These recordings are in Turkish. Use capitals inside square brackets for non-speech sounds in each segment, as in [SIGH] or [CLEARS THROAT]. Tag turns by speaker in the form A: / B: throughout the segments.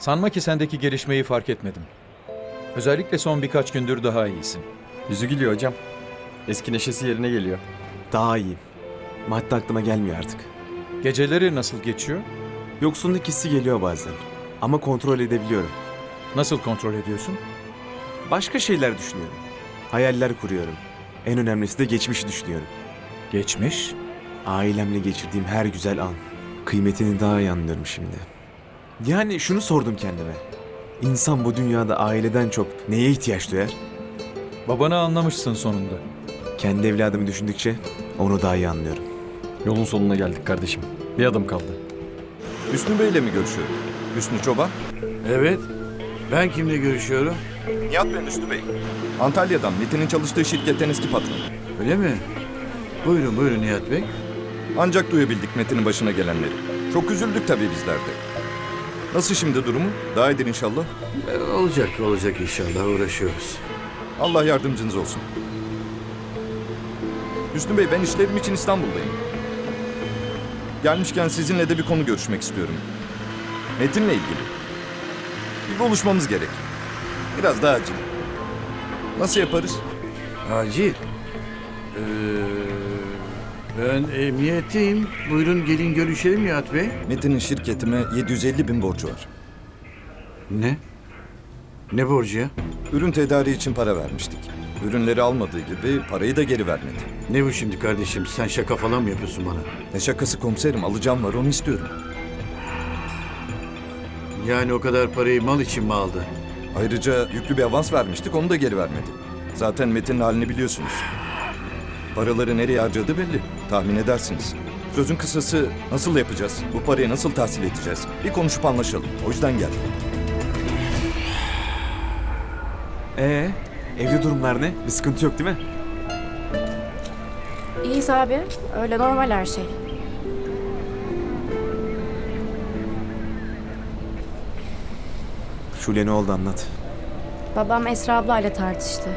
A: Sanma ki sendeki gelişmeyi fark etmedim. Özellikle son birkaç gündür daha iyisin.
B: Yüzü gülüyor hocam. Eski neşesi yerine geliyor.
C: Daha iyiyim. Madde aklıma gelmiyor artık.
A: Geceleri nasıl geçiyor?
C: Yoksunluk hissi geliyor bazen. Ama kontrol edebiliyorum.
A: Nasıl kontrol ediyorsun?
C: Başka şeyler düşünüyorum. Hayaller kuruyorum. En önemlisi de geçmişi düşünüyorum.
A: Geçmiş.
C: Ailemle geçirdiğim her güzel an. Kıymetini daha iyi anlıyorum şimdi. Yani şunu sordum kendime. İnsan bu dünyada aileden çok neye ihtiyaç duyar?
A: Babanı anlamışsın sonunda.
C: Kendi evladımı düşündükçe onu daha iyi anlıyorum.
B: Yolun sonuna geldik kardeşim. Bir adım kaldı.
D: Hüsnü Bey'le mi görüşüyorum? Hüsnü Çoban.
E: Evet. Ben kimle görüşüyorum?
D: Nihat ben Hüsnü Bey. Antalya'dan Metin'in çalıştığı şirketten eski patronu.
E: Öyle mi? Buyurun buyurun Nihat Bey.
D: Ancak duyabildik Metin'in başına gelenleri. Çok üzüldük tabii bizler de. Nasıl şimdi durumu? Daha iyidir inşallah.
E: Ee, olacak olacak inşallah uğraşıyoruz.
D: Allah yardımcınız olsun. Hüsnü Bey ben işlerim için İstanbul'dayım. Gelmişken sizinle de bir konu görüşmek istiyorum. Metin'le ilgili. Bir buluşmamız gerek. Biraz daha acil. Nasıl yaparız?
E: Acil. Ee, ben emniyetteyim. Buyurun gelin görüşelim Nihat Bey.
D: Metin'in şirketime 750 bin borcu var.
E: Ne? Ne borcu ya?
D: Ürün tedariği için para vermiştik. Ürünleri almadığı gibi parayı da geri vermedi.
E: Ne bu şimdi kardeşim? Sen şaka falan mı yapıyorsun bana?
D: Ne şakası komiserim alacağım var onu istiyorum.
E: Yani o kadar parayı mal için mi aldı?
D: Ayrıca yüklü bir avans vermiştik onu da geri vermedi. Zaten Metin'in halini biliyorsunuz. Paraları nereye harcadı belli. Tahmin edersiniz. Sözün kısası nasıl yapacağız? Bu parayı nasıl tahsil edeceğiz? Bir konuşup anlaşalım. O yüzden geldim.
C: Ee, evde durumlar ne? Bir sıkıntı yok değil mi?
F: İyiyiz abi. Öyle normal her şey.
C: Şule ne oldu anlat.
F: Babam Esra ablayla tartıştı.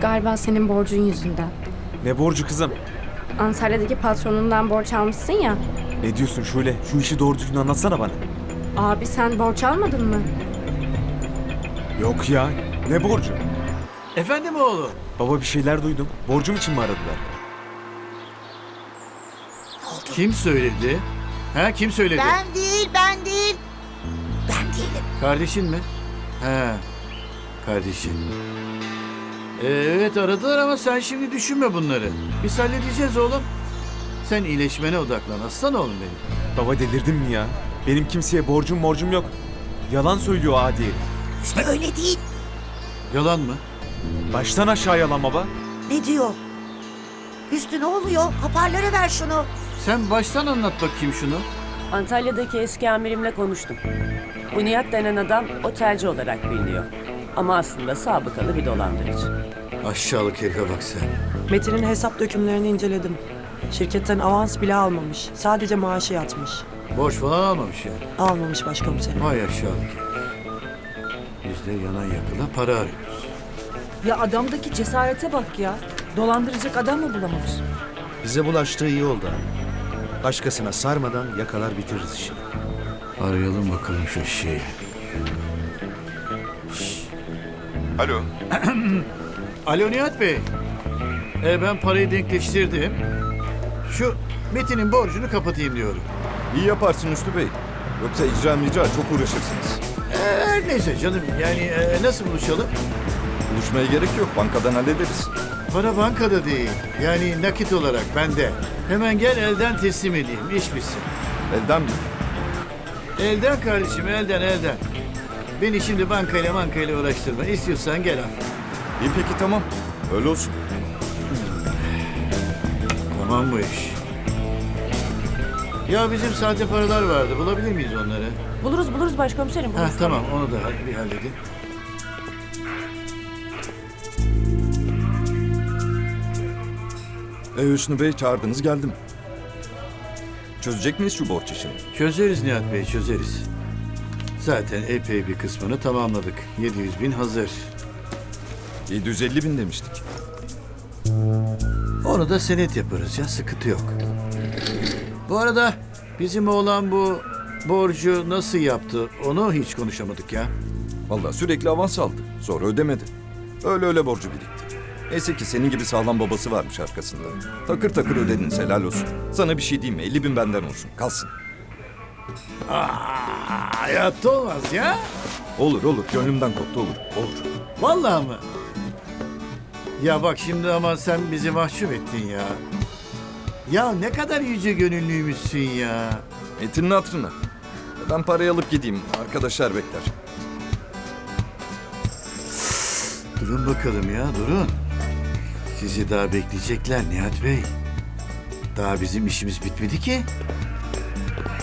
F: Galiba senin borcun yüzünden.
C: Ne borcu kızım?
F: Antalya'daki patronundan borç almışsın ya.
C: Ne diyorsun Şule? Şu işi doğru düzgün anlatsana bana.
F: Abi sen borç almadın mı?
C: Yok ya. Ne borcu?
E: Efendim oğlum?
C: Baba bir şeyler duydum. Borcum için mi aradılar?
E: Kim söyledi? Ha kim söyledi?
G: Ben değil, ben değil. Ben değilim.
E: Kardeşin mi? He. Kardeşin. Ee, evet aradılar ama sen şimdi düşünme bunları. Biz halledeceğiz oğlum. Sen iyileşmene odaklan. Aslan oğlum benim.
C: Baba delirdin mi ya? Benim kimseye borcum borcum yok. Yalan söylüyor adi herif.
G: İşte öyle değil.
E: Yalan mı?
C: Baştan aşağı yalan baba.
G: Ne diyor? Üstü ne oluyor? Hoparlöre ver şunu.
E: Sen baştan anlat bakayım şunu.
H: Antalya'daki eski amirimle konuştum. Bu Nihat denen adam otelci olarak biliniyor. Ama aslında sabıkalı bir dolandırıcı.
E: Aşağılık herife bak sen.
I: Metin'in hesap dökümlerini inceledim. Şirketten avans bile almamış. Sadece maaşı yatmış.
E: Borç falan almamış yani.
I: Almamış başkomiserim.
E: Vay aşağılık herif. Biz de yana yakıla para arıyoruz.
J: Ya adamdaki cesarete bak ya. Dolandıracak adam mı bulamamış?
K: Bize bulaştığı iyi oldu abi. Başkasına sarmadan yakalar bitiririz işi.
E: Arayalım bakalım şu şeyi.
D: Alo. [CLEARS THROAT]
E: Alo Nihat Bey. Ee, ben parayı denkleştirdim. Şu Metin'in borcunu kapatayım diyorum.
D: İyi yaparsın Hüsnü Bey. Yoksa icra micra çok uğraşırsınız.
E: Ee, neyse canım yani e, nasıl buluşalım?
D: Buluşmaya gerek yok. Bankadan hallederiz.
E: Para bankada değil. Yani nakit olarak bende. Hemen gel elden teslim edeyim. iş bitsin.
D: Elden mi?
E: Elden kardeşim elden elden. Beni şimdi bankayla bankayla uğraştırma. İstiyorsan gel al.
D: İyi peki tamam. Öyle olsun.
E: Tamam bu iş. Ya bizim sahte paralar vardı. Bulabilir miyiz onları?
H: Buluruz buluruz başkomiserim.
E: Ha
H: buluruz.
E: tamam onu da bir halledin.
D: E Hüsnü Bey çağırdınız geldim. Çözecek miyiz şu borç işini?
E: Çözeriz Nihat Bey çözeriz. Zaten epey bir kısmını tamamladık. 700 bin hazır.
D: 750 bin demiştik.
E: Onu da senet yaparız ya sıkıntı yok. Bu arada bizim oğlan bu borcu nasıl yaptı onu hiç konuşamadık ya.
D: Vallahi sürekli avans aldı. Sonra ödemedi. Öyle öyle borcu birikti. Neyse ki senin gibi sağlam babası varmış arkasında. Takır takır ödedin helal olsun. Sana bir şey diyeyim mi? 50 bin benden olsun. Kalsın.
E: Hayatta olmaz ya.
D: Olur olur. Gönlümden koptu olur. Olur.
E: Vallahi mı? Ya bak şimdi ama sen bizi mahcup ettin ya. Ya ne kadar yüce gönüllüymüşsün ya.
D: Metin'in hatırına. Ben parayı alıp gideyim. Arkadaşlar bekler.
E: Durun bakalım ya durun. Sizi daha bekleyecekler Nihat Bey. Daha bizim işimiz bitmedi ki.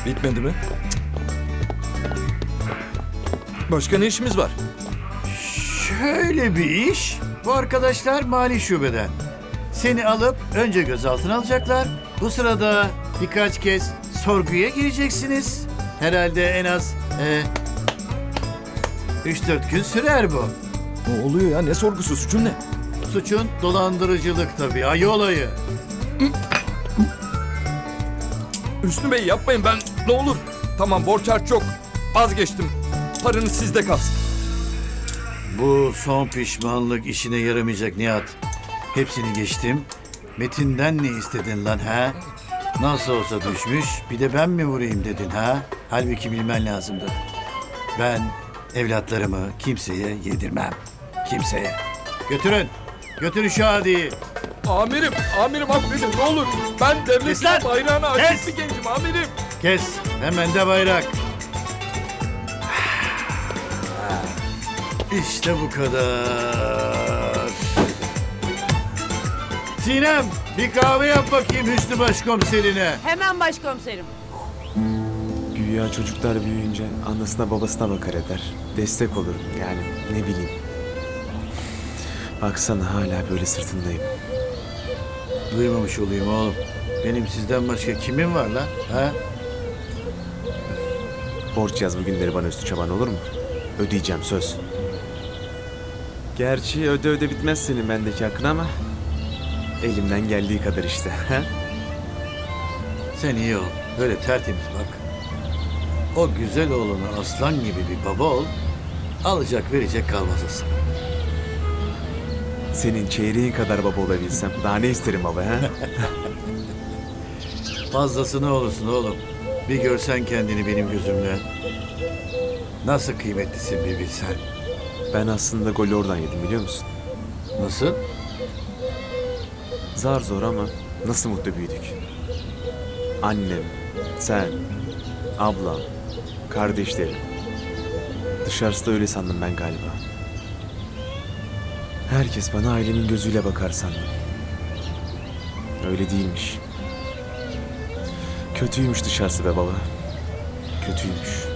D: Bitmedi mi? Başka ne işimiz var?
E: Şöyle bir iş. Bu arkadaşlar mali şubeden. Seni alıp önce gözaltına alacaklar. Bu sırada birkaç kez sorguya gireceksiniz. Herhalde en az e, 3-4 gün sürer bu.
D: Ne oluyor ya? Ne sorgusu? Suçun ne?
E: Suçun dolandırıcılık tabii. Ayı olayı.
D: Hüsnü Bey yapmayın ben ne olur. Tamam borç harç çok. Vazgeçtim. Paranız sizde kalsın.
E: Bu son pişmanlık işine yaramayacak Nihat. Hepsini geçtim. Metin'den ne istedin lan ha? Nasıl olsa düşmüş, bir de ben mi vurayım dedin ha? Halbuki bilmen lazımdı. Ben evlatlarımı kimseye yedirmem. Kimseye. Götürün. Götürün şu adiyi.
D: Amirim, amirim affedin ne olur. Ben
E: Kes lan!
D: devletin bayrağına
E: Kes!
D: aşık bir gencim amirim.
E: Kes. Hemen de bayrak. İşte bu kadar. Sinem bir kahve yap bakayım Hüsnü Başkomiserine.
H: Hemen başkomiserim.
C: Güya çocuklar büyüyünce anasına babasına bakar eder. Destek olurum yani ne bileyim. Baksana hala böyle sırtındayım.
E: Duymamış olayım oğlum. Benim sizden başka kimim var lan? Ha?
C: Borç yaz bugünleri bana üstü çaban olur mu? Ödeyeceğim söz. Gerçi öde öde bitmez senin bendeki hakkın ama... Elimden geldiği kadar işte. [LAUGHS] ha?
E: Sen iyi ol. Böyle tertemiz bak. O güzel oğluna aslan gibi bir baba ol. Alacak verecek kalmaz aslan.
C: Senin çeyreğin kadar baba olabilsem daha ne isterim baba ha? [LAUGHS]
E: Fazlası ne olursun oğlum. Bir görsen kendini benim gözümle. Nasıl kıymetlisin bir bilsen.
C: ben aslında golü oradan yedim biliyor musun?
E: Nasıl?
C: Zar zor ama nasıl mutlu büyüdük. Annem, sen, ablam, kardeşlerim. Dışarısı da öyle sandım ben galiba. Herkes bana ailemin gözüyle bakar sandım. Öyle değilmiş. Kötüymüş dışarısı be baba. Kötüymüş.